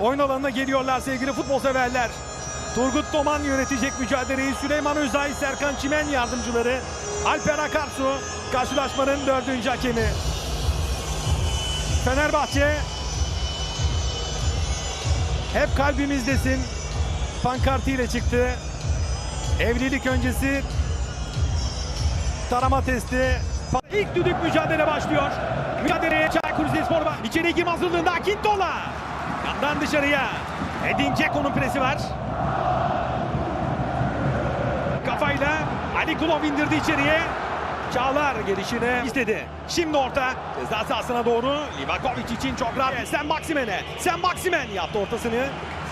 oyun alanına geliyorlar sevgili futbol severler. Turgut Doman yönetecek mücadeleyi. Süleyman Özay, Serkan Çimen yardımcıları. Alper Akarsu karşılaşmanın dördüncü hakemi. Fenerbahçe hep kalbimizdesin pankartıyla çıktı. Evlilik öncesi tarama testi. İlk düdük mücadele başlıyor. Mücadeleye Çaykur Rizespor var. İçeri girme hazırlığında Akintola. Yandan dışarıya. Edin Dzeko'nun presi var. Kafayla Ali Kulov indirdi içeriye. Çağlar gelişine istedi. Şimdi orta ceza sahasına doğru Livakovic için çok rahat. Sen Maksimen'e. Sen Maksimen yaptı ortasını.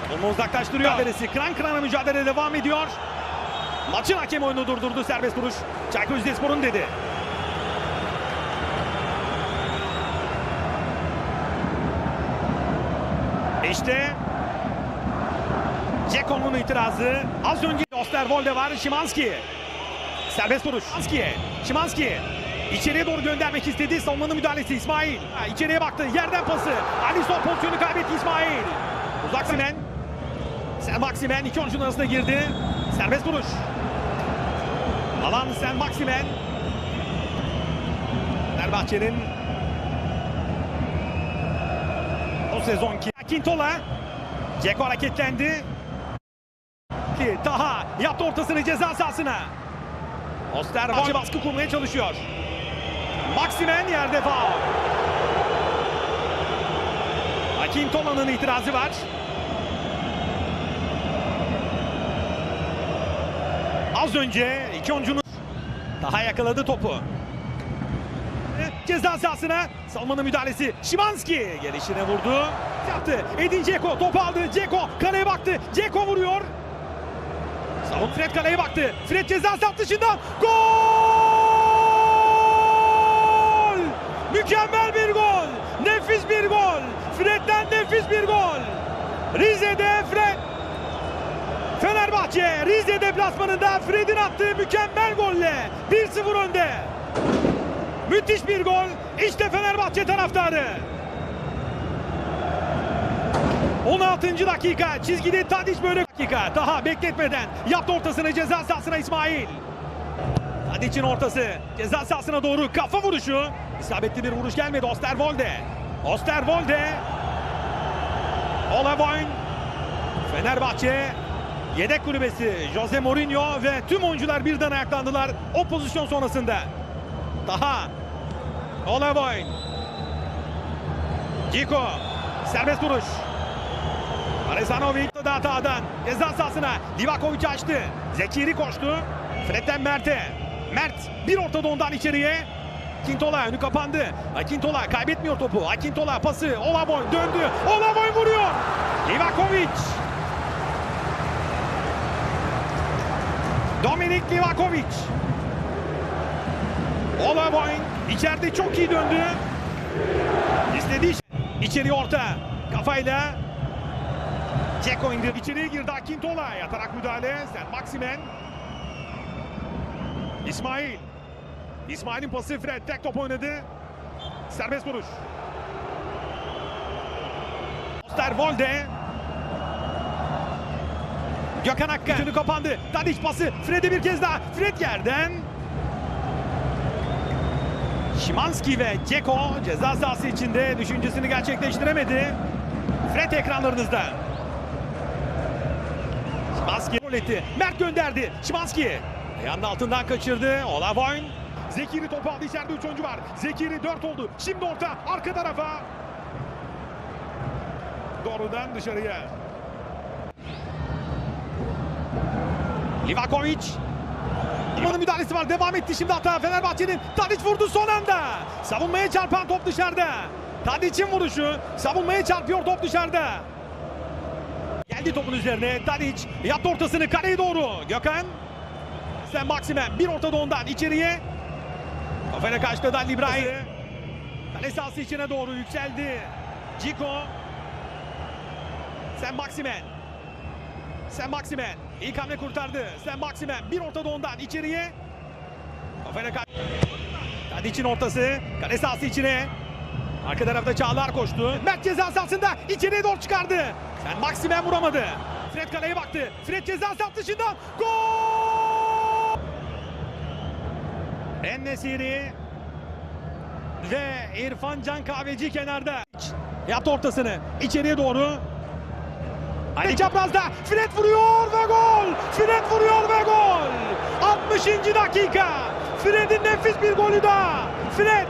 Savunma uzaklaştırıyor. Mücadelesi kıran kırana mücadele devam ediyor. Maçın hakemi oyunu durdurdu serbest vuruş. Çaykur Rizespor'un dedi. İşte Ceko'nun itirazı. Az önce Osterwolde var. Şimanski. Serbest vuruş. Şimanski. Şimanski. İçeriye doğru göndermek istedi. Savunmanın müdahalesi İsmail. Ha, içeriye baktı. Yerden pası. Alisson pozisyonu kaybetti İsmail. Uzak Simen. Sen Maksimen iki oyuncunun arasına girdi. Serbest vuruş. Alan Sen Maksimen. Fenerbahçe'nin o sezonki Kintola. Ceko hareketlendi. Taha yaptı ortasını ceza sahasına. Osterwolde baskı kurmaya çalışıyor. Maksimen yerde faul. Hakim Tola'nın itirazı var. Az önce iki oyuncunun daha yakaladı topu. Ceza sahasına savunmanın müdahalesi. Şimanski gelişine vurdu. Yaptı. Edin Dzeko topu aldı. Dzeko kaleye baktı. Dzeko vuruyor. Savun Fred kaleye baktı. Fred ceza sahası dışından gol! Mükemmel bir gol. Nefis bir gol. Fred'den nefis bir gol. Rize'de Fred. Fenerbahçe Rize deplasmanında Fred'in attığı mükemmel golle 1-0 önde. Müthiş bir gol. İşte Fenerbahçe taraftarı. 16. dakika çizgide Tadiç böyle dakika daha bekletmeden yaptı ortasını ceza sahasına İsmail. Tadiç'in ortası ceza sahasına doğru kafa vuruşu. İsabetli bir vuruş gelmedi Osterwolde. Osterwolde. Olavoyun. Fenerbahçe yedek kulübesi Jose Mourinho ve tüm oyuncular birden ayaklandılar o pozisyon sonrasında. Daha Olavoyun. Ciko serbest vuruş. Arezanovic da hatadan ceza sahasına Livakovic açtı. Zekiri koştu. Fred'den Mert'e. Mert bir ortada ondan içeriye. Akintola önü kapandı. Akintola kaybetmiyor topu. Akintola pası. Olaboy döndü. Olaboy vuruyor. Livakovic. Dominik Livakovic. Olaboy içeride çok iyi döndü. İstediği şey. İçeri orta. Kafayla Ceko indirdi. İçeriye girdi Akintola. Yatarak müdahale. Sen Maksimen. İsmail. İsmail'in pası Fred. Tek top oynadı. Serbest vuruş. Osterwolde. Gökhan Hakkı. Üçünü kapandı. Tadiç pası. Fred'e bir kez daha. Fred yerden. Şimanski ve Ceko ceza sahası içinde düşüncesini gerçekleştiremedi. Fred ekranlarınızda. Şimanski gol etti. Mert gönderdi. Şimanski. Ayağının altından kaçırdı. Olavoyun. Zekiri topu aldı. İçeride 3 oyuncu var. Zekiri 4 oldu. Şimdi orta. Arka tarafa. Doğrudan dışarıya. Livakovic. Limanın müdahalesi var. Devam etti şimdi hata Fenerbahçe'nin. Tadic vurdu son anda. Savunmaya çarpan top dışarıda. Tadic'in vuruşu. Savunmaya çarpıyor top dışarıda. Geldi topun üzerine. Tadic yaptı ortasını kaleye doğru. Gökhan. Sen Maksimen bir ortada ondan içeriye. Kafayla karşıladı Ali İbrahim. Kale sahası içine doğru yükseldi. Ciko. Sen Maksimen. Sen Maksimen. İlk hamle kurtardı. Sen Maksimen bir ortada ondan içeriye. Kafayla karşı. Tadic'in ortası. Kale sahası içine. Arka tarafta Çağlar koştu. Mert ceza sahasında içeriye doğru çıkardı. Sen Maximen vuramadı. Fred kaleye baktı. Fred ceza sahası dışından gol! En-Nesyri ve İrfan Can Kahveci kenarda. Yaptı ortasını. içeriye doğru. Ali çaprazda. Fred vuruyor ve gol. Fred vuruyor ve gol. 60. dakika. Fred'in nefis bir golü daha. Fred.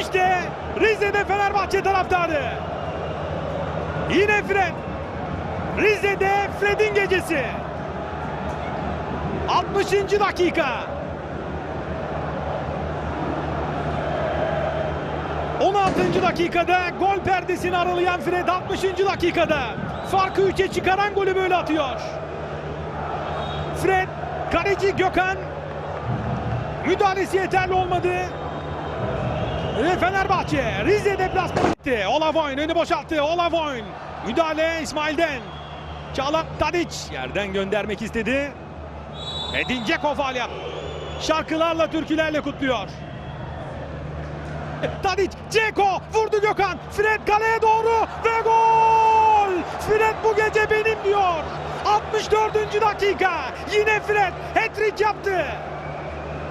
İşte Rize'de Fenerbahçe taraftarı. Yine Fred. Rize'de Fred'in gecesi. 60. dakika. 16. dakikada gol perdesini aralayan Fred 60. dakikada farkı 3'e çıkaran golü böyle atıyor. Fred, kaleci Gökhan müdahalesi yeterli olmadı. Ve Fenerbahçe Rize deplasmanı gitti. Olavoyun önü boşalttı. Olavoyun müdahale İsmail'den. Çağlar Tadic yerden göndermek istedi. Edin Dzeko. Şarkılarla, türkülerle kutluyor. Tadic, Ceko vurdu Gökhan. Fred kaleye doğru ve gol! Fred bu gece benim diyor. 64. dakika. Yine Fred hat-trick yaptı.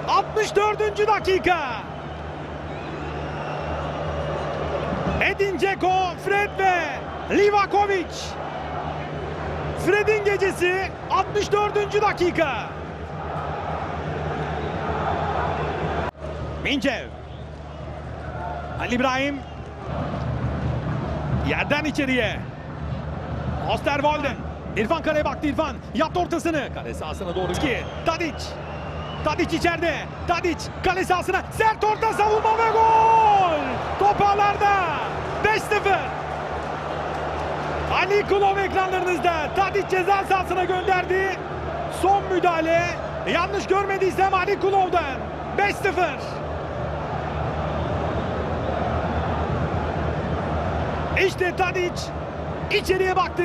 64. dakika. Edin Dzeko, Fred ve Livakovic. Fred'in gecesi 64. dakika. Mincev. Ali İbrahim. Yerden içeriye. Osterwolden. İrfan kaleye baktı İrfan. Yaptı ortasını. Kale sahasına doğru ki. Tadic. Tadic içeride. Tadic kale sahasına. Sert orta savunma ve gol. Top ağlarda. 5-0. Ali Kulov ekranlarınızda. Tadic ceza sahasına gönderdi. Son müdahale. Yanlış görmediysem Ali Kulov'dan. 5-0. İşte Tadic içeriye baktı.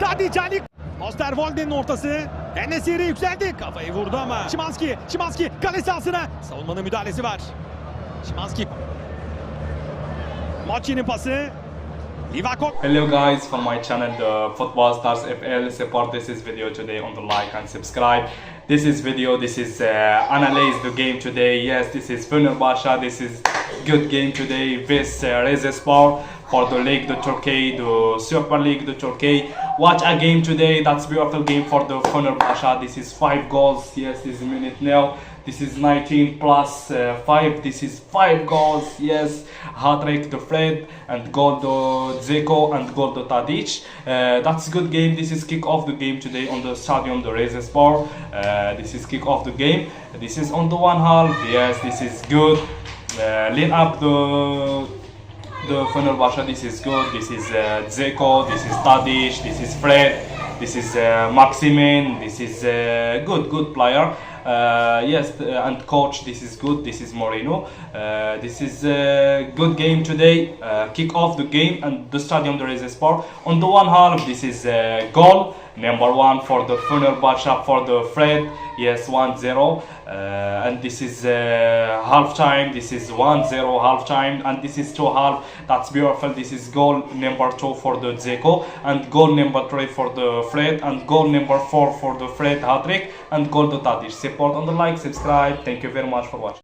Tadic Ali Osterwolde'nin ortası. Enesiri yükseldi. Kafayı vurdu ama. Şimanski, Şimanski kale sahasına. Savunmanın müdahalesi var. Şimanski. Mochi'nin pası. Hello guys from my channel the Football Stars FL support this is video today on the like and subscribe this is video this is uh, analyze the game today yes this is Fenerbahçe this is good game today this uh, Rizespor for the league the Turkey the Super League the Turkey. Watch a game today. That's beautiful game for the Fenerbahçe this is five goals. Yes this is minute now this is 19 plus uh, 5 this is 5 goals. Yes. Hat-trick to Fred and goal to Zeko and goal to Tadic. Uh, that's good game. This is kick off the game today on the stadium the Rizespor uh, this is kick off the game. This is on the one half. Yes this is good. Uh, up the the Fenerbahçe this is good this is uh, Zeko this is Tadic this is Fred this is uh, Maximin this is uh, good good player. Uh, yes uh, and coach this is good this is Moreno. Uh, this is a good game today. Uh, kick off the game and the stadium there is a sport on the one half this is a goal number one for the Fenerbahçe for the Fred. Yes 1-0 uh, and this is uh, half time. This is 1-0 half time. And this is two half. That's beautiful. This is goal number two for the Zeko and goal number three for the Fred. And goal number four for the Fred hat-trick. And goal to Tadic support on the like subscribe. Thank you very much for watching